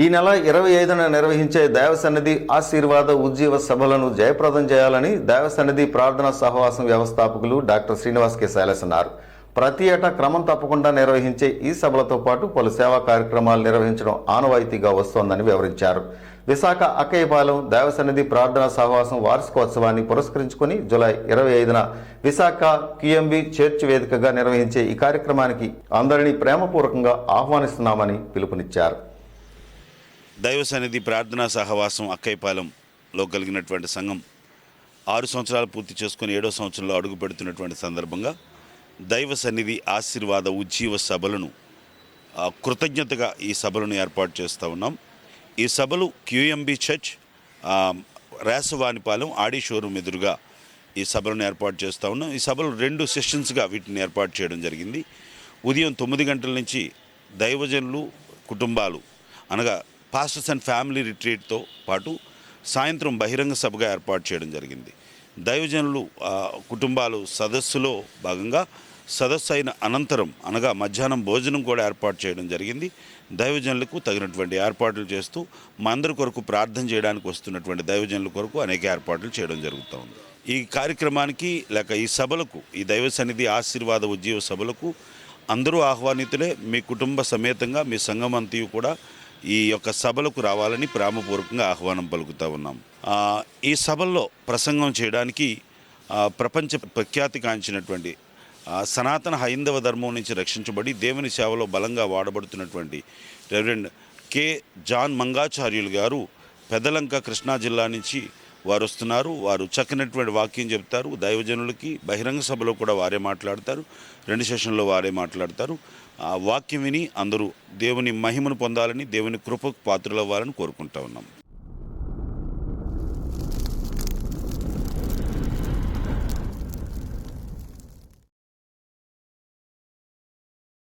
ఈ నెల ఇరవై ఐదున నిర్వహించే దేవసన్నిధి ఆశీర్వాద ఉజ్జీవ సభలను జయప్రదం చేయాలని దేవసన్నిధి ప్రార్థనా సహవాసం వ్యవస్థాపకులు డాక్టర్ శ్రీనివాస్ కె శైలస్ అన్నారు. ప్రతి ఏటా క్రమం తప్పకుండా నిర్వహించే ఈ సభలతో పాటు పలు సేవా కార్యక్రమాలు నిర్వహించడం ఆనవాయితీగా వస్తోందని వివరించారు. విశాఖ అక్కయ్యపాలెం దేవసన్నిధి ప్రార్థనా సహవాసం వార్షికోత్సవాన్ని పురస్కరించుకుని జూలై ఇరవై ఐదున విశాఖ క్యూఎంబి చర్చ్ వేదికగా నిర్వహించే ఈ కార్యక్రమానికి అందరినీ ప్రేమపూర్వకంగా ఆహ్వానిస్తున్నామని పిలుపునిచ్చారు. దైవ సన్నిధి ప్రార్థనా సహవాసం అక్కైపాలెంలో కలిగినటువంటి సంఘం ఆరు సంవత్సరాలు పూర్తి చేసుకుని ఏడో సంవత్సరంలో అడుగు పెడుతున్నటువంటి సందర్భంగా దైవ సన్నిధి ఆశీర్వాద ఉజ్జీవ సభలను కృతజ్ఞతగా ఈ సభలను ఏర్పాటు చేస్తూ ఉన్నాం. ఈ సభలు క్యూఎంబి చర్చ్ రాసవాణిపాలెం రేసవానిపాలెం ఆడి షోరూమ్ ఎదురుగా ఈ సభలను ఏర్పాటు చేస్తూ ఉన్నాం. ఈ సభలు రెండు సెషన్స్గా వీటిని ఏర్పాటు చేయడం జరిగింది. ఉదయం తొమ్మిది గంటల నుంచి దైవజనులు కుటుంబాలు అనగా పాస్టర్స్ అండ్ ఫ్యామిలీ రిట్రీట్తో పాటు సాయంత్రం బహిరంగ సభగా ఏర్పాటు చేయడం జరిగింది. దైవజనులు కుటుంబాలు సదస్సులో భాగంగా సదస్సు అయిన అనంతరం అనగా మధ్యాహ్నం భోజనం కూడా ఏర్పాటు చేయడం జరిగింది. దైవజనులకు తగినటువంటి ఏర్పాట్లు చేస్తూ మా అందరి కొరకు ప్రార్థన చేయడానికి వస్తున్నటువంటి దైవజనుల కొరకు అనేక ఏర్పాట్లు చేయడం జరుగుతూ ఉంది. ఈ కార్యక్రమానికి లేక ఈ సభలకు ఈ దైవ సన్నిధి ఆశీర్వాద ఉద్యోగ సభలకు అందరూ ఆహ్వానితులే. మీ కుటుంబ సమేతంగా మీ సంఘం కూడా ఈ యొక్క సభలకు రావాలని ప్రేమపూర్వకంగా ఆహ్వానం పలుకుతూ ఉన్నాం. ఈ సభల్లో ప్రసంగం చేయడానికి ప్రపంచ ప్రఖ్యాతి కాంచినటువంటి సనాతన హైందవ ధర్మం నుంచి రక్షించబడి దేవుని సేవలో బలంగా వాడబడుతున్నటువంటి రెవరెండ్ కె. జాన్ మంగాచార్యులు గారు పెదలంక కృష్ణా జిల్లా నుంచి వారు వస్తున్నారు వారు చక్కనటువంటి వాక్యం చెప్తారు. దైవజనులకి బహిరంగ సభలో కూడా వారే మాట్లాడతారు. రెండు సెషన్లో వారే మాట్లాడతారు. ఆ వాక్యం విని అందరూ దేవుని మహిమను పొందాలని దేవుని కృపకు పాత్రలవ్వాలని కోరుకుంటా ఉన్నాం.